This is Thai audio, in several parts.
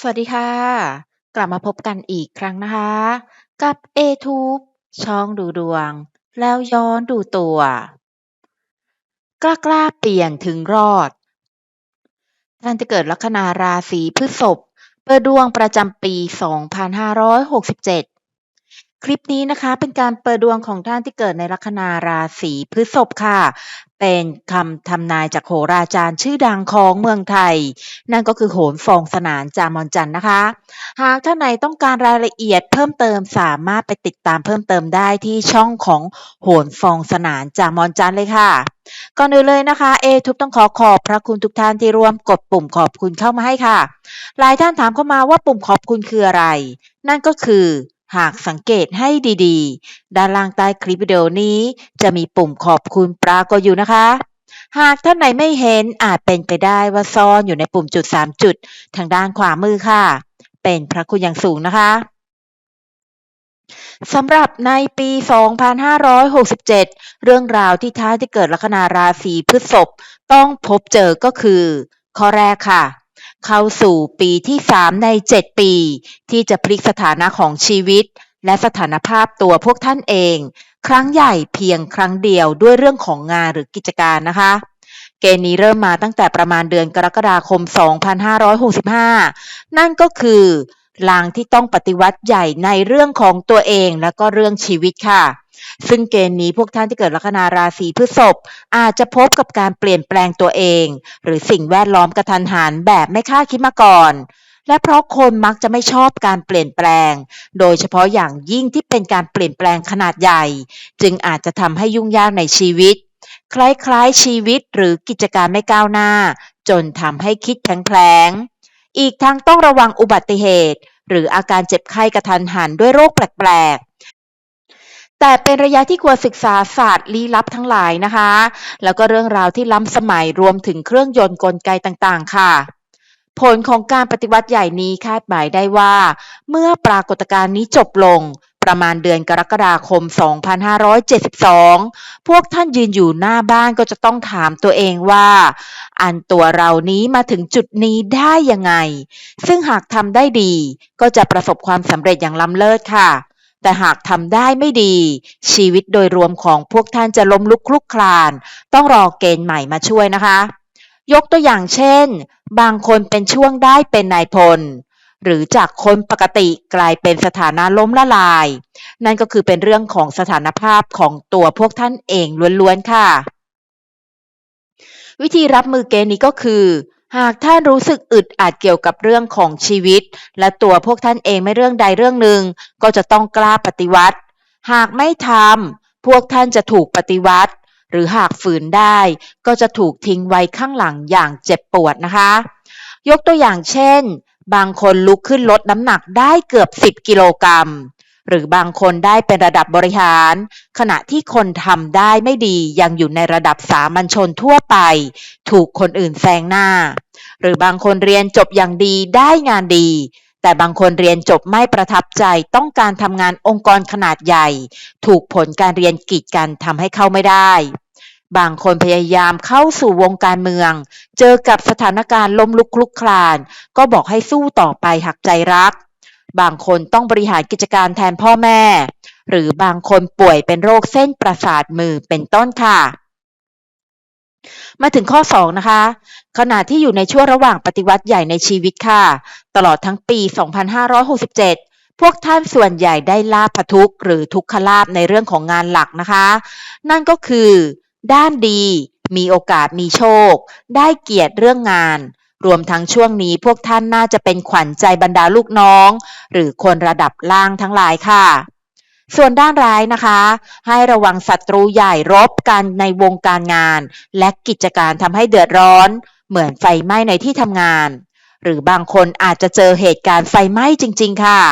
สวัสดีค่ะ กลับมาพบกันอีกครั้งนะคะ กับ a t u b e ช่องดูดวง แล้วย้อนดูตัว กล้ากล้าเปลี่ยนถึงรอด ท่านจะเกิดลัคนาราศีพฤษภเปิดดวงประจำปี 2567 คลิปนี้นะคะเป็นการเปิดดวงของท่านที่เกิดในลัคนาราศีพฤษภค่ะ เป็นคำทำนายจากโหราจารย์ชื่อดังของเมืองไทย นั่นก็คือโหนฟองสนานจามอนจันนะคะ หากท่านไหนต้องการรายละเอียดเพิ่มเติมสามารถไปติดตามเพิ่มเติมได้ที่ช่องของโหนฟองสนานจามอนจันเลยค่ะก่อนอื่นเลยนะคะเอทุบต้องขอขอบพระคุณทุกท่านที่ร่วมกดปุ่มขอบคุณเข้ามาให้ค่ะ หลายท่านถามเข้ามาว่าปุ่มขอบคุณคืออะไร นั่นก็คือ หากสังเกตให้ดีๆ ด้านล่างใต้คลิปวิดีโอนี้จะมีปุ่มขอบคุณปรากฏอยู่นะคะ หากท่านไหนไม่เห็นอาจเป็นไปได้ว่าซ่อนอยู่ในปุ่มจุด 3 จุด ทางด้านขวามือค่ะ เป็นพระคุณอย่างสูงนะคะสำหรับในปี 2567 เรื่องราวที่ท้ายที่เกิดลัคนาราศีพฤษภต้องพบเจอก็คือ ข้อแรกค่ะ เข้าสู่ปีที่สามใน7ปี ที่จะพลิกสถานะของชีวิต และสถานภาพตัวพวกท่านเอง ครั้งใหญ่เพียงครั้งเดียวด้วยเรื่องของงานหรือกิจการนะคะเกณฑ์นี้เริ่มมาตั้งแต่ประมาณเดือนกรกฎาคม 2565 นั่นก็คือ ลางที่ต้องปฏิวัติใหญ่ในเรื่องของตัวเองและก็เรื่องชีวิตค่ะ ซึ่งเกณฑ์นี้พวกท่านที่เกิดลัคนาราศีพฤษภอาจจะพบกับการเปลี่ยนแปลงตัวเอง หรือสิ่งแวดล้อมกระทันหันแบบไม่คาดคิดมาก่อนและเพราะคนมักจะไม่ชอบการเปลี่ยนแปลง โดยเฉพาะอย่างยิ่งที่เป็นการเปลี่ยนแปลงขนาดใหญ่ จึงอาจจะทำให้ยุ่งยากในชีวิต คล้ายๆชีวิตหรือกิจการไม่ก้าวหน้า จนทำให้คิดแผลง อีกทั้งต้องระวังอุบัติเหตุ หรืออาการเจ็บไข้กระทันหันด้วยโรคแปลกๆ แต่เป็นระยะที่ควรศึกษาศาสตร์ลี้ลับทั้งหลายนะคะ แล้วก็เรื่องราวที่ล้ำสมัยรวมถึงเครื่องยนต์กลไกต่างๆ ค่ะ ผลของการปฏิวัติใหญ่นี้คาดหมายได้ว่า เมื่อปรากฏการณ์นี้จบลง ประมาณเดือนกรกฎาคม 2572 พวกท่านยืนอยู่หน้าบ้านก็จะต้องถามตัวเองว่า อันตัวเรานี้มาถึงจุดนี้ได้ยังไง ซึ่งหากทำได้ดี ก็จะประสบความสำเร็จอย่างล้ำเลิศค่ะแต่หากทำได้ไม่ดี ชีวิตโดยรวมของพวกท่านจะล้มลุกคลุกคลาน ต้องรอเกณฑ์ใหม่มาช่วยนะคะ ยกตัวอย่างเช่น บางคนเป็นช่วงได้เป็นนายพล หรือจากคนปกติกลายเป็นสถานะล้มละลาย นั่นก็คือเป็นเรื่องของสถานภาพของตัวพวกท่านเองล้วนๆค่ะ วิธีรับมือเกณฑ์นี้ก็คือหากท่านรู้สึกอึดอัดเกี่ยวกับเรื่องของชีวิต และตัวพวกท่านเองไม่เรื่องใดเรื่องหนึ่ง ก็จะต้องกล้าปฏิวัติ หากไม่ทำพวกท่านจะถูกปฏิวัติ หรือหากฝืนได้ ก็จะถูกทิ้งไว้ข้างหลังอย่างเจ็บปวดนะคะ ยกตัวอย่างเช่น บางคนลุกขึ้นลดน้ำหนักได้เกือบ 10 กิโลกรัม หรือบางคนได้เป็นระดับบริหาร ขณะที่คนทำได้ไม่ดียังอยู่ในระดับสามัญชนทั่วไป ถูกคนอื่นแซงหน้า หรือบางคนเรียนจบอย่างดีได้งานดี แต่บางคนเรียนจบไม่ประทับใจต้องการทำงานองค์กรขนาดใหญ่ ถูกผลการเรียนกีดกันทำให้เข้าไม่ได้ บางคนพยายามเข้าสู่วงการเมือง เจอกับสถานการณ์ล้มลุกคลุกคลาน ก็บอกให้สู้ต่อไปหักใจรัก บางคนต้องบริหารกิจการแทนพ่อแม่ หรือบางคนป่วยเป็นโรคเส้นประสาทมือเป็นต้นค่ะ มาถึงข้อ 2 นะคะ ขณะที่อยู่ในช่วงระหว่างปฏิวัติใหญ่ในชีวิตค่ะ ตลอดทั้งปี 2567พวกท่านส่วนใหญ่ได้ลาภทุกหรือทุกขลาภในเรื่องของงานหลักนะคะ นั่นก็คือ ด้านดี มีโอกาสมีโชค ได้เกียรติเรื่องงาน รวมทั้งช่วงนี้พวกท่านน่าจะเป็นขวัญใจบรรดาลูกน้อง หรือคนระดับล่างทั้งหลายค่ะ ส่วนด้านร้ายนะคะ ให้ระวังศัตรูใหญ่รบกันในวงการงาน และกิจการทำให้เดือดร้อน เหมือนไฟไหม้ในที่ทำงาน หรือบางคนอาจจะเจอเหตุการณ์ไฟไหม้จริง ๆ ค่ะ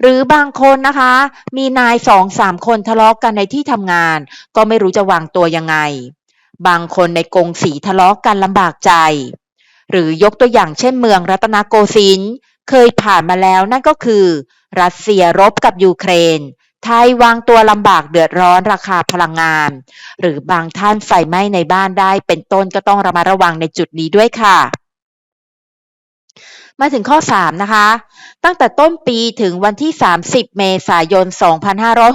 หรือบางคนนะคะ มีนายสองสามคนทะเลาะกกันในที่ทำงาน ก็ไม่รู้จะวางตัวยังไง บางคนในกงสีทะเลาะกกันลำบากใจ หรือยกตัวอย่างเช่นเมืองรัตนโกสินทร์เคยผ่านมาแล้วนั่นก็คือ รัสเซียรบกับยูเครน ไทยวางตัวลำบากเดือดร้อนราคาพลังงาน หรือบางท่านไฟไหม้ในบ้านได้เป็นต้นก็ต้องระมัดระวังในจุดนี้ด้วยค่ะ มาถึงข้อ 3 นะคะ ตั้งแต่ต้นปีถึงวันที่ 30 เมษายน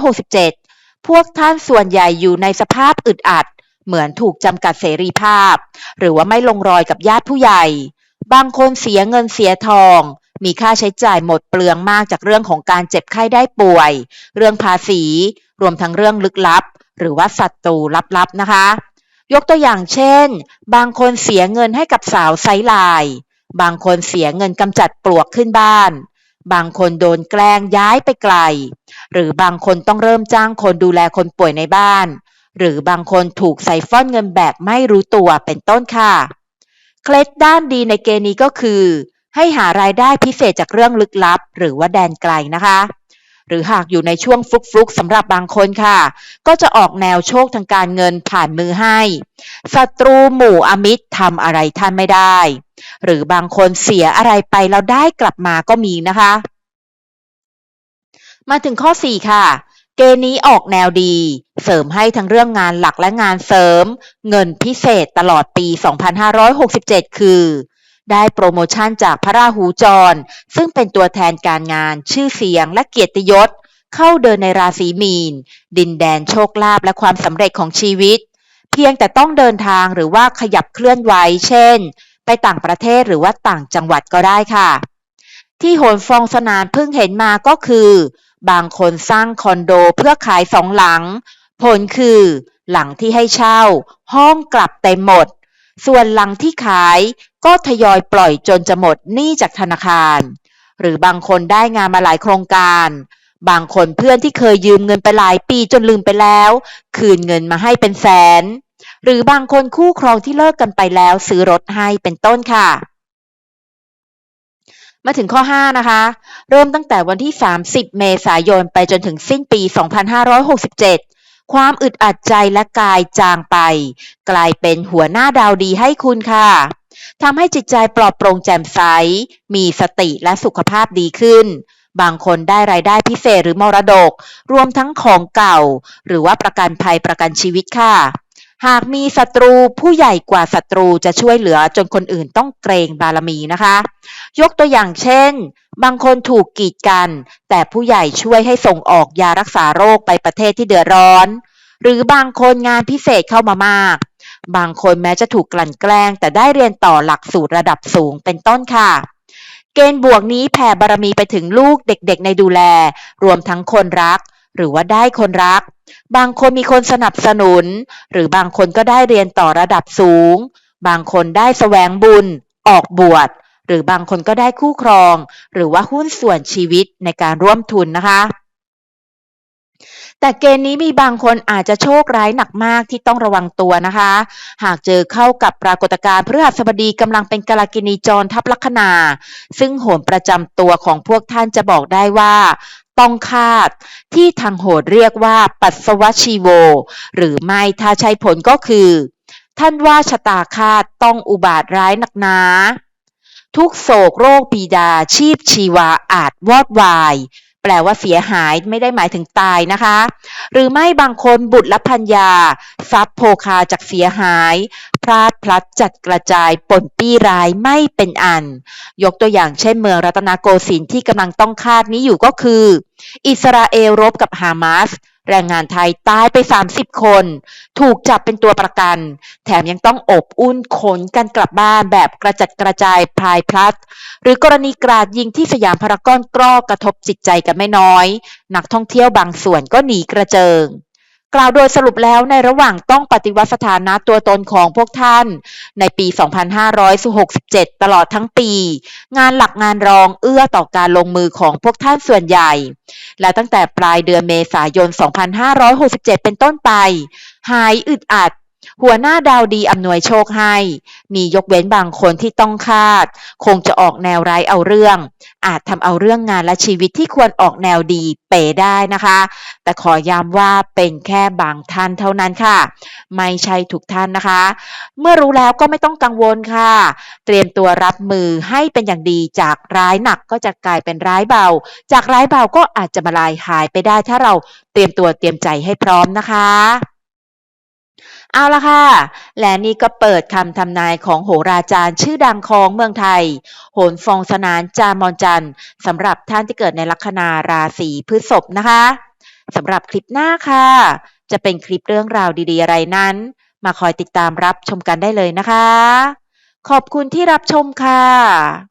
2567 พวกท่านส่วนใหญ่อยู่ในสภาพอึดอัด เหมือนถูกจำกัดเสรีภาพ หรือว่าไม่ลงรอยกับญาติผู้ใหญ่ บางคนเสียเงินเสียทอง มีค่าใช้จ่ายหมดเปลืองมากจากเรื่องของการเจ็บไข้ได้ป่วย เรื่องภาษี รวมทั้งเรื่องลึกลับ หรือว่าศัตรูลับๆนะคะ ยกตัวอย่างเช่น บางคนเสียเงินให้กับสาวไซไลน์ บางคนเสียเงินกำจัดปลวกขึ้นบ้าน บางคนโดนแกล้งย้ายไปไกล หรือบางคนต้องเริ่มจ้างคนดูแลคนป่วยในบ้าน หรือบางคนถูกใส่ฟ้อนเงินแบบไม่รู้ตัวเป็นต้นค่ะ เคล็ดด้านดีในเกณฑ์นี้ก็คือ ให้หารายได้พิเศษจากเรื่องลึกลับ หรือว่าแดนไกลนะคะ หรือหากอยู่ในช่วงฟลุกๆสำหรับบางคนค่ะ ก็จะออกแนวโชคทางการเงินผ่านมือให้ศัตรูหมู่อมิตรทำอะไรท่านไม่ได้ หรือบางคนเสียอะไรไปแล้วได้กลับมาก็มีนะคะ มาถึงข้อ 4 ค่ะเกณฑ์นี้ออกแนวดี เสริมให้ทั้งเรื่องงานหลักและงานเสริม เงินพิเศษตลอดปี 2567 คือ ได้โปรโมชั่นจากพระราหูจร ซึ่งเป็นตัวแทนการงานชื่อเสียงและเกียรติยศ เข้าเดินในราศีมีน ดินแดนโชคลาภและความสำเร็จของชีวิต เพียงแต่ต้องเดินทางหรือว่าขยับเคลื่อนไหวเช่น ไปต่างประเทศหรือว่าต่างจังหวัดก็ได้ค่ะ ที่โหนฟองสนานเพิ่งเห็นมาก็คือ บางคนสร้างคอนโดเพื่อขายสองหลัง ผลคือ หลังที่ให้เช่า ห้องกลับเต็มหมด ส่วนหลังที่ขายก็ทยอยปล่อยจนจะหมดหนี้จากธนาคาร หรือบางคนได้งานมาหลายโครงการ บางคนเพื่อนที่เคยยืมเงินไปหลายปีจนลืมไปแล้ว คืนเงินมาให้เป็นแสน หรือบางคนคู่ครองที่เลิกกันไปแล้วซื้อรถให้เป็นต้นค่ะมาถึงข้อ 5 นะคะ เริ่มตั้งแต่วันที่ 30 เมษายน ไปจนถึงสิ้นปี 2567 ความอึดอัดใจและกายจางไป กลายเป็นหัวหน้าดาวดีให้คุณค่ะทำให้จิตใจปลอดโปร่งแจ่มใส มีสติและสุขภาพดีขึ้น บางคนได้รายได้พิเศษหรือมรดก รวมทั้งของเก่า หรือว่าประกันภัยประกันชีวิตค่ะ หากมีศัตรูผู้ใหญ่กว่าศัตรูจะช่วยเหลือจนคนอื่นต้องเกรงบารมีนะคะ ยกตัวอย่างเช่น บางคนถูกกีดกัน แต่ผู้ใหญ่ช่วยให้ส่งออกยารักษาโรคไปประเทศที่เดือดร้อน หรือบางคนงานพิเศษเข้ามามาก บางคนแม้จะถูกกลั่นแกล้ง แต่ได้เรียนต่อหลักสูตรระดับสูงเป็นต้นค่ะเกณฑ์บวกนี้แผ่บารมีไปถึงลูกเด็กๆในดูแล รวมทั้งคนรัก หรือว่าได้คนรัก บางคนมีคนสนับสนุน หรือบางคนก็ได้เรียนต่อระดับสูง บางคนได้แสวงบุญ ออกบวช หรือบางคนก็ได้คู่ครอง หรือว่าหุ้นส่วนชีวิตในการร่วมทุนนะคะ แต่เกณฑ์นี้มีบางคนอาจจะโชคร้ายหนักมากที่ต้องระวังตัวนะคะ หากเจอเข้ากับปรากฏการณ์พฤหัสบดีกำลังเป็นกาลกินีจรทับลัคนา ซึ่งโหนประจำตัวของพวกท่านจะบอกได้ว่า ต้องคาด ที่ทางโหดเรียกว่าปัสสวะชีโว หรือไม่ถ้าใช้ผลก็คือ ท่านว่าชะตาคาดต้องอุบาทร้ายหนักหนาทุกโศกโรคปีดาชีพชีวาอาจวอดวาย แปลว่าเสียหายไม่ได้หมายถึงตายนะคะ หรือไม่บางคนบุตรและพัญญา ทรัพย์โภคาจากเสียหาย พลาดพลัดจัดกระจายป่นปี้ร้ายไม่เป็นอัน ยกตัวอย่างเช่นเมืองรัตนโกสินทร์ที่กำลังต้องคาดนี้อยู่ก็คือ อิสราเอลรบกับฮามาสแรงงานไทยตายไป 30 คน ถูกจับเป็นตัวประกัน แถมยังต้องอบอุ้นขนกันกลับบ้านแบบกระจัดกระจายพลายพลัด หรือกรณีกราดยิงที่สยามพารากอนกรอกกระทบจิตใจกันไม่น้อย นักท่องเที่ยวบางส่วนก็หนีกระเจิง กล่าวโดยสรุปแล้วในระหว่างต้องปฏิวัติสถานะตัวตนของพวกท่าน ในปี 2567 ตลอดทั้งปี งานหลักงานรองเอื้อต่อการลงมือของพวกท่านส่วนใหญ่ และตั้งแต่ปลายเดือนเมษายน 2567 เป็นต้นไป หายอึดอัด หัวหน้าดาวดีอำนวยโชคให้ มียกเว้นบางคนที่ต้องคาด คงจะออกแนวร้ายเอาเรื่อง อาจทำเอาเรื่องงานและชีวิตที่ควรออกแนวดีเป๋ได้นะคะ แต่ขอย้ำว่าเป็นแค่บางท่านเท่านั้นค่ะ ไม่ใช่ทุกท่านนะคะ เมื่อรู้แล้วก็ไม่ต้องกังวลค่ะ เตรียมตัวรับมือให้เป็นอย่างดีจากร้ายหนักก็จะกลายเป็นร้ายเบา จากร้ายเบาก็อาจจะมาลายหายไปได้ ถ้าเราเตรียมตัวเตรียมใจให้พร้อมนะคะ เอาละค่ะ และนี่ก็เปิดคำทำนายของโหราจารย์ชื่อดังของเมืองไทย โหนฟองสนานจามอนจันสำหรับท่านที่เกิดในลัคนาราศีพฤษภนะคะสำหรับคลิปหน้าค่ะ จะเป็นคลิปเรื่องราวดีๆอะไรนั้น มาคอยติดตามรับชมกันได้เลยนะคะ ขอบคุณที่รับชมค่ะ